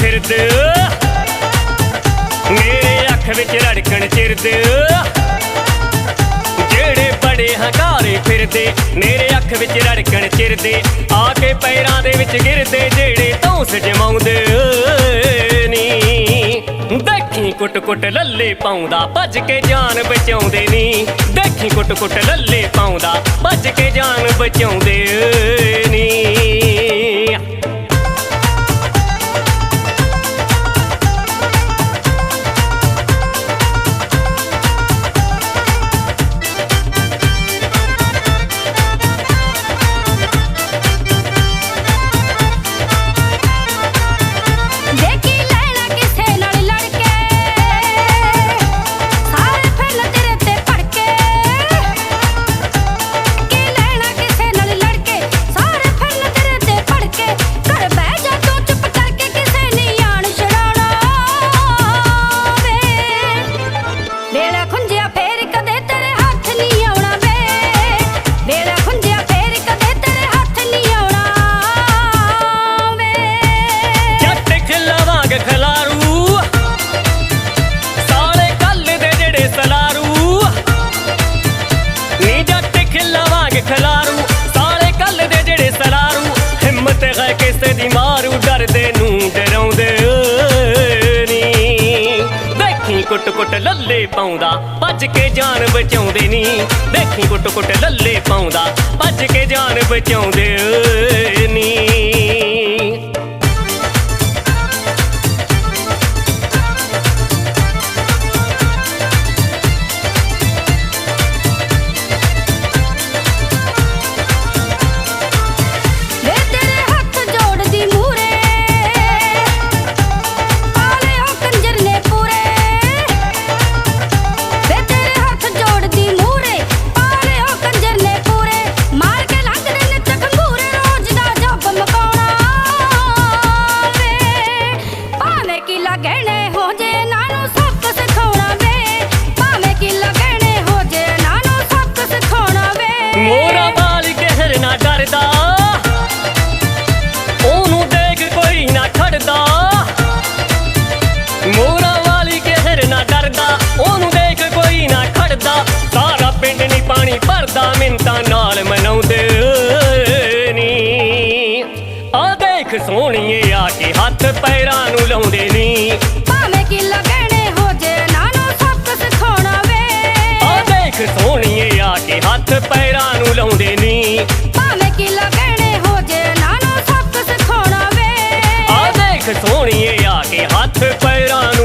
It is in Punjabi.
ਫਿਰਦੇ ਮੇਰੇ ਅੱਖ ਵਿੱਚ ਰੜਕਣ ਚਿਰਦੇ ਜਿਹੜੇ ਬੜੇ ਹੰਕਾਰੇ ਫਿਰਦੇ, ਮੇਰੇ ਅੱਖ ਵਿੱਚ ਰੜਕਣ ਚਿਰਦੇ, ਆ ਕੇ ਪੈਰਾਂ ਦੇ ਵਿੱਚ ਗਿਰਦੇ, ਜਿਹੜੇ ਧੌਂਸ ਜਮਾਉਂਦੇ ਨੀ, ਦੇਖੀ ਕੁੱਟ ਕੁੱਟ ਲੱਲੇ ਪਾਉਂਦਾ, ਭੱਜ ਕੇ ਜਾਨ ਬਚਾਉਂਦੇ ਨੀ। ਦੇਖੀ ਕੁੱਟ ਕੁੱਟ ਲੱਲੇ ਪਾਉਂਦਾ, ਭੱਜ ਕੇ ਜਾਨ ਬਚਾਉਂਦੇ ਨੀ ਕੁੱਟ ਕੁੱਟ ਲੱਲੇ ਪਾਉਂਦਾ, ਭੱਜ ਕੇ ਜਾਨ ਬਚਾਉਂਦੇ ਨੀ। ਦੇਖੀ ਕੁੱਟ ਕੁੱਟ ਲੱਲੇ ਪਾਉਂਦਾ, ਭੱਜ ਕੇ ਜਾਨ ਬਚਾਉਂਦੇ। ਡਰਦਾ ਉਹਨੂੰ ਦੇਖ ਕੋਈ ਨਾ ਖੜਦਾ। ਮੋਰਾ ਵਾਲੀ ਕਹਿਰ ਨਾ ਡਰਦਾ ਉਹਨੂੰ ਦੇਖ ਕੋਈ ਨਾ ਖੜਦਾ। ਸਾਰਾ ਪਿੰਡ ਨਹੀਂ ਪਾਣੀ ਭਰਦਾ ਮਿੰਤਾਂ ਨਾਲ ਮਨਾਉਂਦੇ ਨੀ। ਆ ਦੇਖ ਸੋਹਣੀਏ ਆ ਕੇ ਹੱਥ ਪੈਰਾਂ ਨੂੰ ਲਾਉਂਦੇ ਨੀ। ਭਾਵੇਂ ਕੀ ਲੱਗਣੇ ਹੋ ਜੇ ਨਾਨੂੰ ਸੱਪ ਸਿਖਾਉਣਾ ਵੇ। ਆ ਦੇਖ ਸੋਹਣੀਏ ਆ ਕੇ ਹੱਥ ਪੈਰਾਂ ਨੂੰ ਲਾਉਂਦੇ ਨੀ। bayram